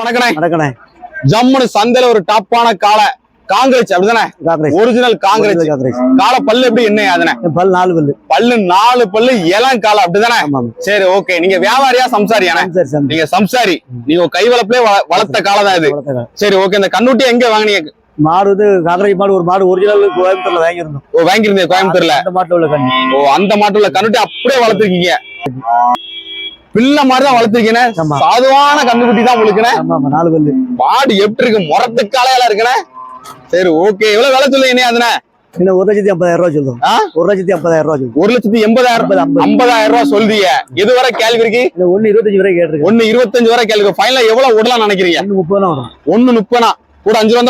வணக்கண்ணே. வணக்கண்ணே. ஜம்முனு சந்தையில ஒரு டாப்பான காளை. காங்கிரஸ் அப்படிதானே? ஒரிஜினல் காங்கிரஸ். காளை பல்லு எப்படி என்ன அதுனே பல் நாலு பல்லு. பல்லு நாலு பல்லு இளம் காளை அப்படிதானே? சரி ஓகே நீங்க வியாபாரியா சம்சாரியானே சரி சரி நீங்க சம்சாரி. நீங்க கை வளர்ப்புலயே வள- வளர்த்த காளை தான் இது. சரி ஓகே இந்த கண்ணுட்டி எங்க வாங்குனீங்க? மாடு வந்து காங்கிரஸ் மாடு ஒரு மாடு ஒரிஜினல் கோயம்புத்தூர்ல வாங்கியிருந்தோம். ஓ வாங்கிருந்தீங்க கோயம்புத்தூர்ல? அந்த மாட்டுல கண்ணி. ஓ அந்த மாட்டுல கண்ணுட்டி அப்படியே வளர்த்திருக்கீங்க. பிள்ளை மாதிரி தான் வளர்த்திருக்கீங்க ஆமா. சாதுவான கண்ணுக்குட்டி தான் ஆமா நாலு பல்லு. மாடு எப்படி இருக்கு? முரத்து காளையெல்லாம் இருக்குண்ணே சரி ஓகே எவ்வளவு விலை சொல்லுங்க அதுனே? இன்னும் ஒரு லட்சத்தி ஐம்பதாயிரம் ரூபாய் சொல்லுவோம்? ஒரு லட்சத்தி ஐம்பதாயிரம் ரூபாய் சொல்லுவோம் ஒரு லட்சத்தி எண்பதாயிரம்? ஐம்பது ஐம்பது. ஐம்பதாயிரம் ரூபாய் சொல்றீங்க எதுவரை கேள்வி இருக்கு? ஒண்ணு இருபத்தஞ்சு வரை கேட்டிருக்கேன். ஒண்ணு இருபத்தஞ்சு வரை கேள்வி. ஃபைனலா எவ்வளவு விடலாம் நினைக்கிறீங்க? ஒண்ணு முப்பது தான் வரும். ஒண்ணு முப்பனா கூட அஞ்சு ரூபா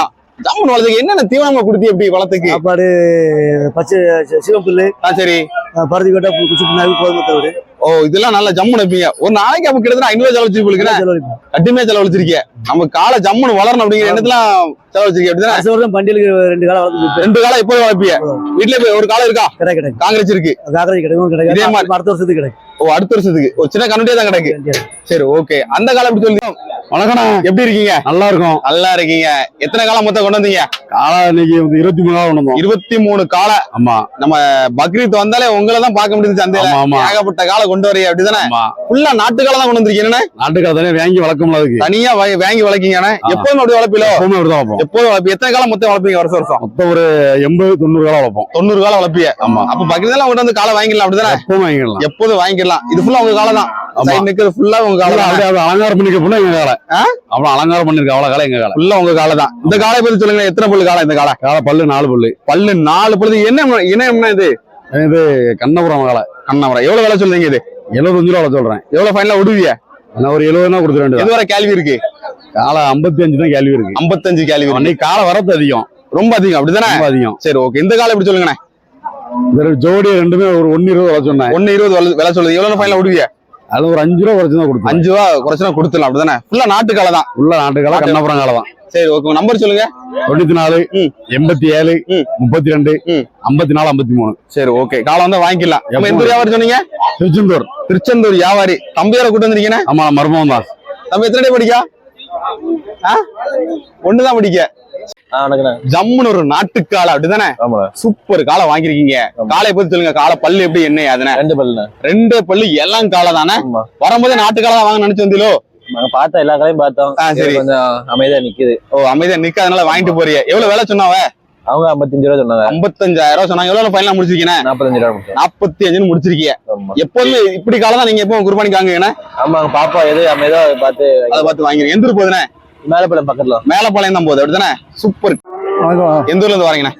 தான் ஜம்முன்னு வளர்த்துக்கு. என்னென்ன தீவனமா கொடுத்தி எப்படி வளர்த்துக்கு? சாப்பாடு பச்சை சிவப்புல்லு சரி. அஹ் பருத்தி கொட்டை பு- குச்சி புண்ணாக்கு கோதுமை தவிடு ஓ இதெல்லாம் நல்ல ஜம்முன்னு வைப்பீங்க ஒரு நாளைக்கு அப்ப கிட்டத்தட்ட ஐநூறு செலவழிச்சு உங்களுக்கு செலவழிப்போம். கட்டுமே செலவழிச்சிருக்கீங்க. நம்ம காலை ஜம்முன்னு வளரணும் அப்படிங்கிற எண்ணத்துல செலவழிச்சிருக்கீங்க அப்படிதானே? வருஷம் பண்டிகைக்கு ரெண்டு காலம் வளர்த்து. ரெண்டு காலம் எப்போதும் வளர்ப்பீங்க? வீட்டுல போய் ஒரு காலம் இருக்கா? கிடை கிடைக்கும். காங்கிரஸ் இருக்கு. காங்கிரஸ் கிடைக்கும் இதே கிடைக்கும் மாதிரி. அடுத்த வருஷத்துக்கு கிடைக்கும். ஓ அடுத்த வருஷத்துக்கு. ஒரு சின்ன கண்ணுட்டே தான் கிடக்கு சரி ஓகே. அந்த காலம் எப்படி சொல்லி வணக்கண்ணா எப்படி இருக்கீங்க? நல்லா இருக்கும். நல்லா இருக்கீங்க. எத்தனை காலம் மொத்தம் கொண்டு வந்தீங்க? காலை இன்னைக்கு வந்து இருபத்தி மூணு நாள் வந்தோம். இருபத்தி மூணு கால? ஆமா. நம்ம பக்ரீத் வந்தாலே உங்களை தான் பார்க்க முடியுது சந்தையில. ஏகப்பட்ட காலை கொண்டு வரீங்க அப்படிதானே? ஃபுல்லா நாட்டு காலை தான் கொண்டு வந்திருக்கீங்க என்னண்ணே? நாட்டுக்கால தானே வாங்கி வளர்க்கல அதுக்கு. தனியா வாங்கி- வளர்க்கீங்க. எப்போதும் அப்படி வளர்ப்பீங்களோ? எப்பவுமே அப்படிதான் வளர்ப்போம். எப்போதும் வளர்ப்பீங்க. எத்தனை காலம் மொத்தம் வளர்ப்பீங்க வருஷம் வருஷம்? மொத்தம் ஒரு எண்பது தொண்ணூறு காலம் வளர்ப்போம். தொண்ணூறு காலம் வளர்ப்பீங்க. ஆமா. அப்ப பக்ரீத் எல்லாம் கொண்டு வந்து காலை வாங்கிடலாம் அப்படிதானே? எப்பவும் வாங்கிடலாம். எப்போதும் வாங்கிடலாம். இது ஃபுல்லா உங்க காலம் தான். சைடு நிக்கிறது ஃபுல்லா உங்க அப்படியே அது அலங்காரம் பண்ணிக்க போனா எங்க காலை? அவ்வளவு அலங்காரம் பண்ணிருக்க அவ்வளவு காலம் எங்க காலை? ஃபுல்லா உங்க காலம் தான் இந்த காலை பத்தி சொல்லுங்க எத்தனை பல்லு காலம் இந்த காலை? காலை பல்லு நாலு பல்லு. பல்லு நாலு பல்லு. என்ன என்ன என்ன இது? இது கண்ணபுரம் காலை. கண்ணவரம் எவ்வளவு விலை சொல்றீங்க இது? எழுபத்தஞ்சு ரூபா சொல்றேன். எவ்வளவு ஃபைனலா விடுவீங்க நான் ஒரு எழுபதுனா கொடுத்துட வேண்டியது எதுவரை கேள்வி இருக்கு? காலை ஐம்பத்தி அஞ்சு தான் கேள்வி இருக்கு. ஐம்பத்தஞ்சு கேள்வி அன்னைக்கு காலை வரத்து அதிகம். ரொம்ப அதிகம் அப்படிதானே? ரொம்ப அதிகம். சரி ஓகே இந்த காலம் எப்படி சொல்லுங்கண்ணே? ஜோடி ரெண்டுமே ஒரு ஒன்னு இருபது வளர்த்து சொன்னேன். ஒன்னு இருபது விலை- விலை சொல்லுது. எவ்வளவு ஃபைனல் விடுவீங்க அது ஒரு அஞ்சு ரூபா குறைச்சு தான் அஞ்சு ரூபா குறைச்சுனா கொடுத்துடலாம் அப்படிதானே? ஃபுல்லா நாட்டு காலை தான். உள்ள நாட்டு காலை கண்ணபுரம் காலை தான். சரி ஓகே நம்பர் சொல்லுங்க. தொண்ணூத்தி நாலு. எண்பத்தி ஏழு. முப்பத்தி ரெண்டு. ஐம்பத்தி நாலு ஐம்பத்தி மூணு சரி ஓகே காலம் வந்தா வாங்கிக்கலாம். எந்த? வியாபாரி சொன்னீங்க? திருச்செந்தூர். திருச்செந்தூர் வியாபாரி. தம்பியார கூட்டு வந்திருக்கீங்க ஆமா மர்மம் தான் தம்பி எத்தனை படிக்கா? ஒண்ணுதான் படிக்க. ஜம்முன்னு ஒரு நாட்டு காலை அப்படிதானே சூப்பர் காலை வாங்கிருக்கீங்க காலை பத்தி சொல்லுங்க காலை பல்லு எப்படி என்ன அதுனே ரெண்டு பல்லுண்ணா. ரெண்டு பல்லு எல்லாம் காலை தானே? வரும்போதே நாட்டு காலை தான் வாங்க நினைச்சு வந்தீங்களோ நாங்க பார்த்த எல்லா கடையும் பார்த்தோம். சரி. கொஞ்சம் அமைதியா நிக்குது. ஓ அமைதியா நிக்காதனால வாங்கிட்டு போறீங்க எவ்வளவு விலை சொன்னாவ அவங்க ஐம்பத்தஞ்சு ரூபா சொன்னாங்க. ஐம்பத்தஞ்சாயிரம் ரூபாய் சொன்னாங்க. எவ்வளவு ஃபைனலா முடிச்சிருக்கீங்க? நாற்பத்தஞ்சு ரூபா கொடுத்தோம். நாற்பத்தி அஞ்சுன்னு முடிச்சிருக்கீங்க எப்போதுமே இப்படி காலம் தான் நீங்க எப்போ குர்பானிக்கு வாங்குவீங்கன்னா ஆமா அங்க பாப்பா எது அமைதியா அதை பார்த்து அதை பார்த்து வாங்கிருங்க. எந்த ஊர் போகுதுண்ணே? மேலப்படம் பக்கத்துல. மேலப்பாளையம் தான் போகுது. அப்படிதானே சூப்பர். எந்த ஊர்ல இருந்து வரீங்கண்ணே?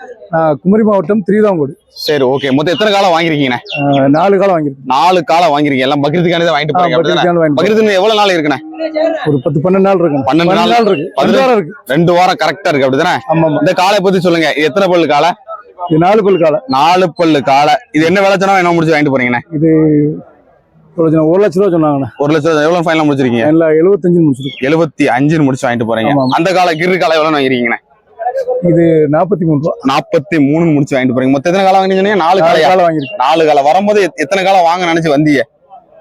குமரி மாவட்டம் திரிதாங்கோடு. சரி ஓகே மொத்தம் எத்தனை காலம் வாங்கிருக்கீங்கண்ணே அஹ் நாலு காலம் வாங்கியிருக்கேன் நாலு காலம் வாங்கிருக்கீங்க எல்லாம் பக்ரீத்துக்கானே வாங்கிட்டு போறீங்க பக்ரீத்துக்கு எவ்வளவு நாள் இருக்குண்ணே? ஒரு பத்து பன்னெண்டு நாள் இருக்கு பன்னெண்டு நாள்? இருக்கு. வாரம் இருக்கு. ரெண்டு வாரம் கரெக்டா இருக்கு அப்படிதானே? ஆமா இந்த காலை பத்தி சொல்லுங்க. எத்தனை பல்லு காலை இது நாலு பல் காலம் நாலு பல்லு காலை இது என்ன விலை சொன்னா என்ன முடிச்சு வாங்கிட்டு போறீங்கண்ணே? இது ஒரு லட்ச ரூபா சொன்னாங்கண்ணே. ஒரு லட்சம் எவ்வளவு ஃபைனல் முடிச்சிருக்கீங்க? எல்லாம் எழுபத்தஞ்சு முடிச்சிருக்கு எழுபத்தி அஞ்சுன்னு முடிச்சு வாங்கிட்டு போறீங்க. அந்த கால கிரு காலை எவ்வளவு வாங்கிருக்கீங்கண்ணே? இது நாற்பத்தி மூணு ரூபா. நாற்பத்தி மூணு முடிச்சு வாங்கிட்டு போறீங்க. மொத்தம் எத்தனை காலம் வாங்கினீங்க நாலு காலம் வாங்கியிருக்கேன். நாலு காலம் வரும்போது எத்- எத்தனை காலம் வாங்க நினைச்சு வந்தீங்க?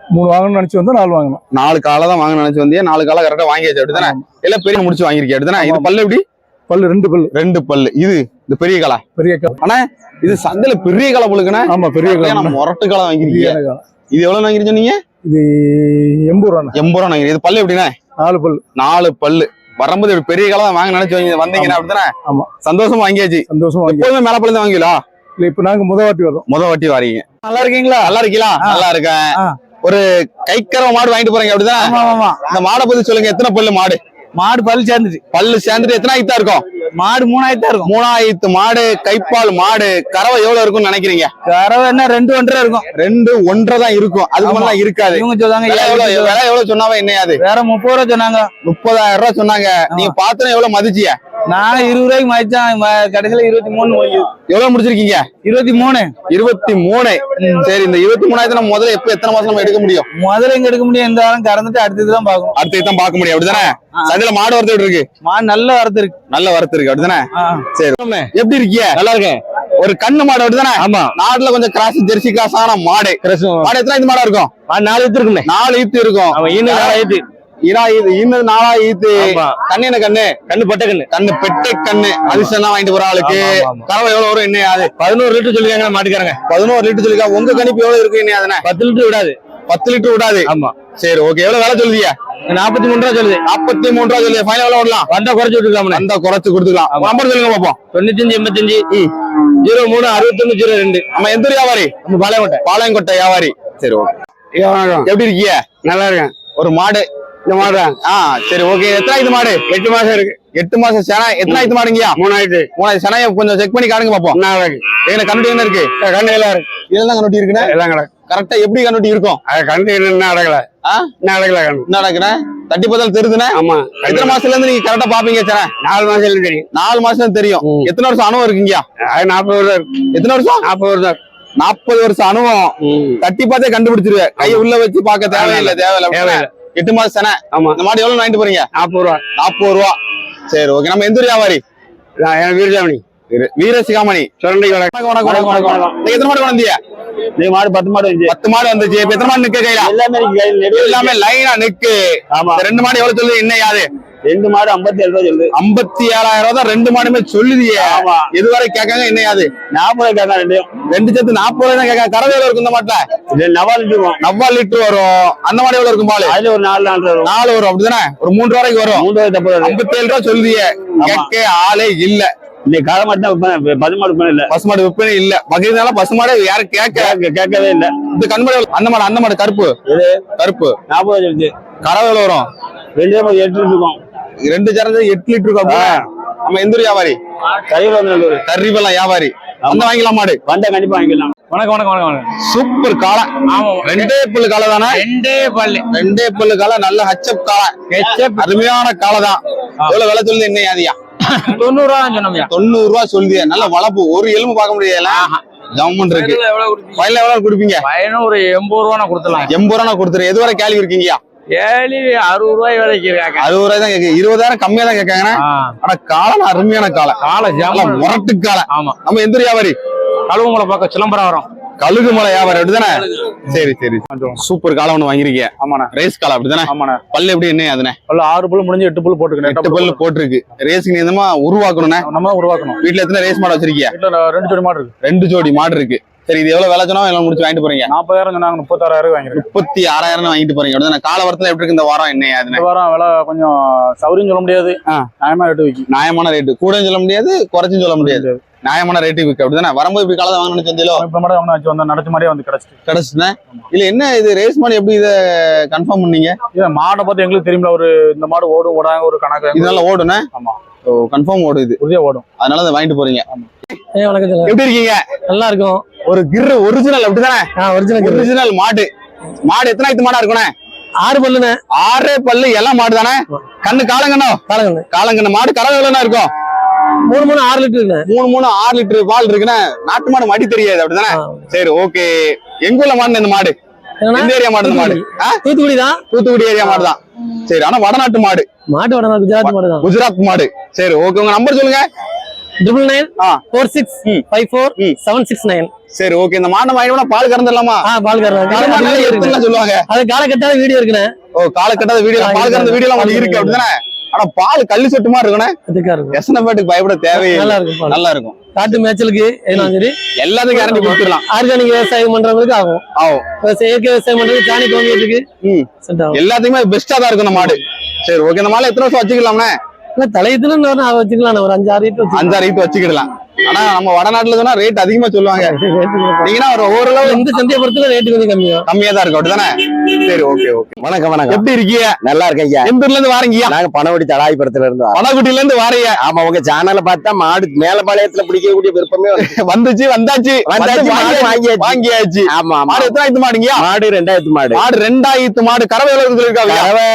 மூணு வாங்கணும்னு நினைச்சு வந்தா நாலு வாங்கணும். நாலு காலை தான் வாங்க நினைச்சு வந்தீங்க. நாலு காலம் கரெக்டா வாங்கியாச்சு. அப்படிதானே? எல்லாம் பெரிய முடிச்சு வாங்கிருக்கீங்க அப்படிதானே? இது. பல்லு எப்படி? பல்லு ரெண்டு பல்லு. ரெண்டு பல்லு. இது இந்த பெரிய காலை? பெரிய காலம் இது சந்தையில பெரிய காலை பொழுக்குண்ணே. ஆமா பெரிய காலம் முரட்டு காலம் வாங்கிருக்கீங்க இது எவ்வளவு வாங்கிருக்கீங்க நீங்க இது எண்பது ரூபா எண்பது ரூபா வாங்கிருக்கீங்க இது பல்லு எப்படிண்ணே? நாலு பல்லு. நாலு பல்லு. வரும்போது இப்படி பெரிய காலம் வாங்க நினைச்சு வாங்கி வந்தீங்கன்னா அப்படிதானே ஆமா. சந்தோஷமா வாங்கியாச்சு. சந்தோஷம் எப்போதுமே மேல பழம் வாங்கிலா இல்ல இப்ப நாங்க முத வாட்டி வரோம் முத வட்டி வாரீங்க. நல்லா இருக்கீங்களா? நல்லா இருக்கீங்களா? நல்லா இருக்கேன். ஒரு கைக்கரவ மாடு வாங்கிட்டு போறீங்க அப்படிதான் இந்த மாடை பத்தி சொல்லுங்க. எத்தனை பல்லு மாடு? மாடு பல் சேர்ந்துச்சு. பல்லு சேர்ந்துட்டு எத்தனை ஆயிரத்தா இருக்கும்? மாடு மூணாயிரத்தா இருக்கும். மூணாயிரத்து மாடு கைப்பால் மாடு கறவை எவ்வளவு இருக்கும்னு நினைக்கிறீங்க? கறவை என்ன ரெண்டு ஒன்றரை இருக்கும். ரெண்டு ஒன்றரை தான் இருக்கும். அதுக்கு மேல இருக்காது. இவங்க சொல்றாங்க எவ்வளவு சொன்னாவே என்னையாது? வேற முப்பது ரூபா சொன்னாங்க. முப்பதாயிரம் ரூபாய் சொன்னாங்க. நீங்க பாத்திரம் எவ்வளவு மதிச்சிய? நான் இருபது ரூபாய்க்கு மதிச்சான். கடைசியில இருபத்தி மூணு எவ்வளவு முடிச்சிருக்கீங்க? இருபத்தி மூணு. இருபத்தி மூணு. சரி இந்த இருபத்தி மூணாயிரத்து நம்ம முதல்ல எப்ப எத்தனை மாசம் நம்ம எடுக்க முடியும்? முதல்ல எங்க எடுக்க முடியும்? இந்த வாரம் கறந்துட்டு அடுத்தது தான் பார்க்கணும். அடுத்து தான் பார்க்க முடியும். அப்படிதானே. சந்தையில மாடு வரத்து இருக்கு மாடு நல்ல வரத்து இருக்கு. நல்ல வரத்து இருக்கு. அப்படிதானே. சரி. எப்படி இருக்கீங்க நல்லா இருக்கேன். ஒரு கண்ணு மாடு அப்படிதானே? ஆமா. நாட்டுல கொஞ்சம் கிராஸ் ஜெர்சி கிராஸான மாடு. மாடு எத்தனை மாடா இருக்கும்? நாலு எடுத்து இருக்குமே நாலு ஈத்து இருக்கும். ஈத்து. ஈத்து ஈனது நாளா ஈத்து. கண்ணு என்ன கண்ணு? கண்ணு பட்ட கண்ணு. கண்ணு பெட்டை கண்ணு. அதிர்ஷ்டம் தான் வாங்கிட்டு போற ஆளுக்கு. கறவை எவ்வளவு வரும் என்ன அது? பதினோரு லிட்டர் சொல்லிருக்காங்க மாட்டுக்காரங்க பதினோரு லிட்டர் சொல்லிக்கா உங்க கணிப்பு எவ்வளவு இருக்கு என்ன அதனே? பத்து லிட்டர் விடாது. பத்து லிட்டர் விடாது. ஆமா. சரி ஓகே எவ்வளவு வேலை சொல்லுதியா? நாற்பத்தி மூணு ரூபா சொல்லுது. நாற்பத்தி மூணு ரூபா சொல்லி ஃபைனல் எவ்வளவு விடலாம் வந்தா குறைச்சு விட்டுருக்காமண்ணே அந்த குறைச்சு கொடுத்துக்கலாம். நம்பர் சொல்லுங்க பாப்போம். தொண்ணூத்தஞ்சு எண்பத்தஞ்சு. ஜீரோ மூணு அறுபத்தொன்னு ஜீரோ ரெண்டு. நம்ம எந்த வியாபாரி? நம்ம பாளையங்கோட்டை. பாளையங்கோட்டை வியாபாரி. சரி ஓகே எப்படி இருக்கீங்க? நல்லா இருக்கேன். ஒரு மாடு. இந்த தான். ஆ சரி ஓகே எத்தனை இது மாடு? எட்டு மாசம் இருக்கு. எட்டு மாசம் சென எத்தனை இது மாடுங்கயா மூணாயிரத்து. மூணாயிரம் செனைய கொஞ்சம் செக் பண்ணி காணுங்க பாப்போம். எங்க கண்ணுட்டி என்ன இருக்கு? கண்டு எல்லாம் இருக்கு. இதுல தான் கண்ணுட்டி இருக்குண்ணே? எல்லாம் கிடக்கு. கரெக்டா எப்படி கண்ணுட்டி இருக்கும்? கண்டு என்ன அடக்கல ஆ? என்ன அடக்கல கண்டு என்ன நடக்குண்ணே? தட்டி பார்த்தாலும் தெரியுதுண்ணே? ஆமா. எத்தனை மாசத்துல இருந்து நீங்க கரெக்டா பாப்பீங்க சென? நாலு மாசம் தெரியும். நாலு மாசம் தெரியும். எத்தனை வருஷம் அனுபவம் இருக்குங்கயா நாற்பது வருஷம் இருக்கு. எத்தனை வருஷம்? நாற்பது வருஷம். நாற்பது வருஷம் அனுபவம். தட்டி பார்த்தே கண்டுபிடிச்சிருவேன். கையை உள்ள வச்சு பார்க்க தேவையில்லை தேவையில்லை. தேவையில்லை. எட்டு மாசம் சென ஆமா. இந்த மாடு எவ்வளவு வாங்கிட்டு போறீங்க? நாற்பது ரூபா. நாற்பது ரூபா. சரி ஓகே நம்ம எந்த வியாபாரி? என் வீரசாமி வீரசிகாமணி. சுரண்டை வணக்கம் வணக்கம் வணக்கம் எத்தனை மாடு வந்தீங்க நீ மாடு பத்து மாடு வந்துச்சு. பத்து மாடு வந்துச்சு. எத்தனை மாடு நிக்க கையில? எல்லாமே எல்லாமே லைனா நிக்கு. ஆமா. ரெண்டு மாடு எவ்வளவு சொல்லுது? என்ன யாது ரெண்டு மாடு ஐம்பத்தி ஏழு ரூபா சொல்லுது. ஐம்பத்தி ஏழாயிரம் ரூபாய் தான் ரெண்டு மாடுமே சொல்லுதியே. ஆமா. இதுவரை கேட்காங்க என்ன யாது நாற்பது கேட்கலாம் ரெண்டையும் ரெண்டு. சேர்த்து நாற்பது ரூபாய் தான் கேட்காங்க. கறவை எவ்வளவு இருக்கும் இந்த மாட்டுல? நவா லிட்டர் வரும். நவ்வா லிட்டர் வரும். அந்த மாடு எவ்வளவு இருக்கும் பாலு? அதுல ஒரு நாலு நாலு வரும். நாலு வரும். அப்படிதானே? ஒரு மூன்று ரூபாய்க்கு வரும். மூன்று ரூபாய் ஐம்பத்தி ஏழு ரூபா சொல்லுதியே. கேட்க ஆளே இல்ல. இன்னைக்கு காலை மட்டும் தான் விற்பனை பதிமாடு விற்பனை இல்ல. பசுமாடு விற்பனை இல்ல. பகிர்ந்தால பசுமாடு யாரும் கேட்க கேட்க- கேட்கவே இல்ல. இந்த கண்மாடு? அந்த மாடு அந்த மாடு கருப்பு. இது கருப்பு. ரூபா கறவை எவ்வளவு வரும்? ரெண்டு எட்டு இருக்கும். ரெண்டு சேர்ந்து எட்டு லிட்டர் நம்ம எந்த வியாபாரி? வந்து கறிவெல்லாம் வியாபாரி. அந்த வாங்கிக்கலாம் மாடு? வந்தா கண்டிப்பா வாங்கிக்கலாம் வணக்கம் வணக்கம் வணக்கம் சூப்பர் காளை. ஆமா ரெண்டே புல்லு காளை தானே? ரெண்டே பல்லு. ரெண்டே புல்லு காளை நல்ல ஹச்சப் காளை. ஹெச்எப். அருமையான காளை தான். எவ்வளவு விலை சொல்லுது என்ன யாதியா தொண்ணூறு ரூபா சொன்னோம்யா தொண்ணூறு ரூபா சொல்லுதியா நல்ல வளப்பு. ஒரு எலும்பு பார்க்க முடியல ஜம்முன் இருக்கு. எவ்வளவு கொடுப்பீங்க? வயல்ல எவ்வளவு கொடுப்பீங்க? பையனும் ஒரு எண்பது ரூபா கொடுத்துலாம் எண்பது ரூபா கொடுத்துரு எது வரை கேள்வி இருக்கீங்கயா ஏழி அறுபது ரூபாய் வரைக்கும் இருக்காங்க அறுபது ரூபாய் தான் கேட்க இருபதாயிரம் கம்மியா தான் கேட்காங்கண்ணா ஆ, ஆனா காலம் அருமையான காலை காலை ஜாமம் முரட்டு காலை ஆமா. நம்ம எந்த வியாபாரி? கழுவுங்களை பக்கம் சிலம்பரம் வரும் கழுகு மலை வியாபாரி அப்படிதானே? சரி சரி. சூப்பர் காலை ஒண்ணு வாங்கிருக்கீங்க ஆமாண்ணே. ரேஸ் காலை அப்படிதானே? ஆமாண்ணே. பல்லு எப்படி என்ன அதுனே பல்லு ஆறு பல்லு முடிஞ்சு எட்டு பல்லு போட்டுக்கணும். எட்டு பல்லு போட்டிருக்கு. ரேஸுக்கு நீந்தமா உருவாக்கணும்னே நம்ம உருவாக்கணும். வீட்டுல எத்தனை ரேஸ் மாடு வச்சிருக்கீங்க ரெண்டு ஜோடி மாடு இருக்கு. ரெண்டு ஜோடி மாடு இருக்கு. சரி இது எவ்வளவு விலை சொன்னா எல்லாம் முடிச்சு வாங்கிட்டு போறீங்க. நாற்பதாயிரம் சொன்னாங்க முப்பத்தாறாயிரம் வாங்கிருக்கேன். முப்பத்தி ஆறாயிரம் வாங்கிட்டு போறீங்க. அப்படிதானே? கால வரத்துல எப்படி இருக்கு இந்த வாரம் என்ன இந்த வாரம் விலை கொஞ்சம் சௌரியம் சொல்ல முடியாது. ஆ. நியாயமா ரேட்டு விக்கி. நியாயமான ரேட்டு கூடயும் சொல்ல முடியாது குறைச்சும் சொல்ல முடியாது. நியாயமான ரேட்டு விற்கு அப்படிதானே? வரும்போது இப்படி காலை வாங்கணும்னு செஞ்சலோ இப்ப மட்டும் அவங்க வச்சு வந்த நடத்து மாதிரியே வந்து கிடைச்சிட்டு. கிடைச்சுனே இல்ல என்ன இது? ரேஸ் மாடு எப்படி இதை கன்ஃபார்ம் பண்ணீங்க? இது மாடை பார்த்து எங்களுக்கு தெரியுமில ஒரு இந்த மாடு ஓடும் ஓடாங்க ஒரு கணக்கு. இது நல்லா ஓடுனே ஆமா. ஓ கன்ஃபார்ம் ஓடு இது. உறுதியா ஓடும். அதனால அதை வாங்கிட்டு போறீங்க. எப்படி இருக்கீங்க? நல்லா இருக்கும். ஒரு கிர்ரு ஒரிஜினல் அப்படிதானே ஒரிஜினல் ஒரிஜினல் மாடு. மாடு எத்தனை ஐத்து மாடா இருக்குண்ணே? ஆறு பல்லுண்ணே. ஆறே பல்லு எல்லாம் மாடு தானே கண்ணு காலங்கண்ணோ? காலங்கண்ணு. காலங்கண்ணு. மாடு எவ்வளவு இருக்கும்? மூணு மூணு ஆறு லிட்டர் மூணு மூணு ஆறு லிட்டர் பால் இருக்குண்ணே. நாட்டு மாடு மடி தெரியாது அப்படிதானே. சரி ஓகே. எங்க உள்ள மாடு இந்த மாடு? எந்த ஏரியா மாடு மாடு? தூத்துக்குடி. தான் தூத்துக்குடி ஏரியா மாடு தான். சரி ஆனா வடநாட்டு மாடு. மாட்டு வடனா குஜராத் மாடு குஜராத் மாடு. சரி ஓகே உங்க நம்பர் சொல்லுங்க. Triple nine. Four six. Five four. Seven six nine சரி ஓகே இந்த மாடு வாங்கினா பால் கறந்துடலாமா? பால் கறந்து சொல்லுவாங்க. அது காலை கட்டாத வீடியோ இருக்குண்ணே. ஓ காலை கட்டாத வீடியோ பால் கறந்த. வீடியோ எல்லாம் இருக்கு அப்படிதானே? ஆனா பால் கல்லு சொட்டு மாதிரி இருக்கும். எசனப்பேட்டுக்கு பயப்பட தேவையே நல்லா இருக்கும் நல்லா இருக்கும். காட்டு மேய்ச்சலுக்கு சரி. எல்லாத்துக்கும் கேரண்டி கொடுத்துடலாம். ஆர்கானிக் விவசாயம் பண்றவங்களுக்கு ஆகும். ஆகும். இயற்கை விவசாயம் பண்றதுக்கு சாணி கோமியத்துக்கு எல்லாத்துக்குமே பெஸ்டா தான் இருக்கும் இந்த மாடு. சரி ஓகே இந்த மாலை எத்தனை வருஷம் வச்சுக்கலாம்ண்ணே? இல்ல தலையத்துல வச்சுக்கலாம் ஒரு அஞ்சு ஆறு வச்சுக்கலாம். அஞ்சாறு ஈட்டு வச்சுக்கிடலாம். ஆனா நம்ம வடநாட்டுல சொன்னா ரேட் அதிகமா சொல்லுவாங்க. நீங்கன்னா ஒரு ஓரளவு இந்த சந்தையை பொறுத்தல ரேட்டு கொஞ்சம் கம்மியும் கம்மியா தான் இருக்கும் அப்படிதானே சரி ஓகே ஓகே வணக்கம் வணக்கம். எப்படி இருக்கீங்க? நல்லா இருக்கேன் ஐயா. எந்த ஊர்ல இருந்து வாரீங்கயா நாங்க பணவடி தடாய்புரத்துல இருந்து வரோம். பனகுட்டில இருந்து வாரீங்க. ஆமா உங்க சேனலை பார்த்தா மாடு மேலப்பாளையத்துல பிடிக்கக்கூடிய விருப்பமே வந்து- வந்துச்சு வந்தாச்சு. வந்தாச்சு, வாங்கியாச்சு. வாங்கியாச்சு. ஆமா ஆமா. மாடு எத்தனை ஆயிரத்து மாடுங்கயா மாடு ரெண்டாயிரத்து மாடு. மாடு ரெண்டாயிரத்து மாடு. கறவை எவ்வளவு சொல்லிருக்காங்க கறவை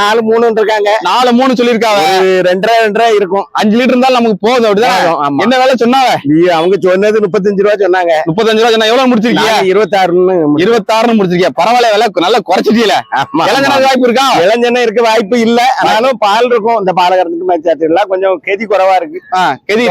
நாலு மூணு இருக்காங்க. நாலு மூணு சொல்லிருக்காங்க ரெண்டரை ரெண்டரை இருக்கும். அஞ்சு லிட்டர் இருந்தாலும் நமக்கு போதும் அப்படிதான். என்ன வேலை சொன்னாங்க? அவங்க சொன்னது முப்பத்தஞ்சு ரூபா சொன்னாங்க. முப்பத்தஞ்சு ரூபா சொன்னா எவ்வளவு முடிச்சிருக்கீங்க இருபத்தாறுன்னு. இருபத்தாறுன்னு முடிச்சிருக்கீங்க பரவாயில்ல விலை நல்லா குறைச்சிட்டீல ஆமா. வாய்ப்பு இருக்கா? இளஞ்செண்ணெய் இருக்க வாய்ப்பு இல்ல. ஆனாலும் பால் இருக்கும். இந்த பாலை கறந்துட்டு கொஞ்சம் கெதி குறைவா இருக்கு. கெதி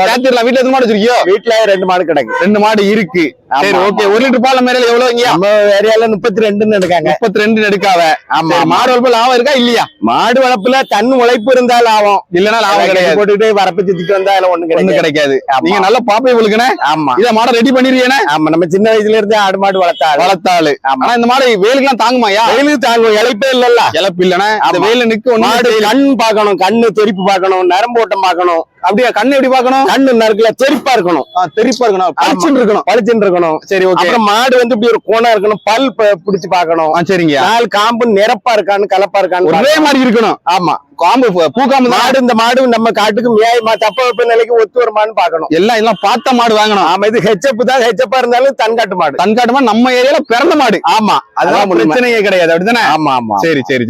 வீட்டுல எத்தனை மாடு வச்சிருக்கியோ? வீட்டுல ரெண்டு மாடு கிடக்கு. ரெண்டு மாடு இருக்கு. சரி ஓகே ஒரு லிட்டர் பால் மேல எவ்வளவு இங்க நம்ம ஏரியால முப்பத்தி ரெண்டுன்னு எடுக்காங்க. முப்பத்தி ரெண்டு எடுக்காவ? ஆமா மாடு வளர்ப்பு லாபம் இருக்கா இல்லையா? மாடு வளர்ப்புல தன் உழைப்பு இருந்தா லாபம். இல்லன்னா லாபம் கிடையாது. போட்டுக்கிட்டு வரப்பு சுத்திட்டு வந்தா அதுல ஒண்ணு ஒண்ணு கிடைக்காது. நீங்க நல்ல பாப்பை உங்களுக்குனே ஆமா. இத மாடை ரெடி பண்ணிருக்கேனே ஆமா நம்ம சின்ன வயசுல இருந்தே ஆடு மாடு வளர்த்தா. வளர்த்தாளு. ஆனா இந்த மாடு வெயிலுக்குலாம் தாங்குமாயா வெயிலுக்கு தாங்கும் இழைப்பே இல்லல்ல. இழப்பு இல்லனா அந்த. வெயில நிக்க மாடு கண் பார்க்கணும் கண்ணு தெறிப்பு பார்க்கணும் நரம்பு ஓட்டம் பார்க்கணும். அப்படியே கண்ணு எப்படி பாக்கணும் கண்ணு நறுக்கல தெறிப்பா இருக்கணும். தெரிப்பா இருக்கணும். பளிச்சுன்னு இருக்கணும். பளிச்சுன்னு இருக்கணும். சரி ஓகே. அப்புறம் மாடு வந்து இப்படி ஒரு கோணம் இருக்கணும். பல் பிடிச்சு பார்க்கணும். ஆ சரிங்க நாலு காம்பு நிரப்பா இருக்கான்னு கலப்பா இருக்கான்னு ஒரே. மாதிரி இருக்கணும். ஆமா. காம்பு பூ- பூக்காம்பு மாடு இந்த மாடு நம்ம காட்டுக்கு மியாயமா தப்ப வெப்ப நிலைக்கு ஒத்து வருமான்னு பார்க்கணும். எல்லாம் எல்லாம் பார்த்த மாடு வாங்கணும். ஆமா இது ஹெச்எப் தான். ஹெச்எப்பா இருந்தாலும் தன்காட்டு மாடு. தன்காட்டுமா? நம்ம ஏரியால பிறந்த மாடு. ஆமா. அதெல்லாம். பிரச்சனையே கிடையாது. அப்படிதானே ஆமா ஆமா சரி சரி.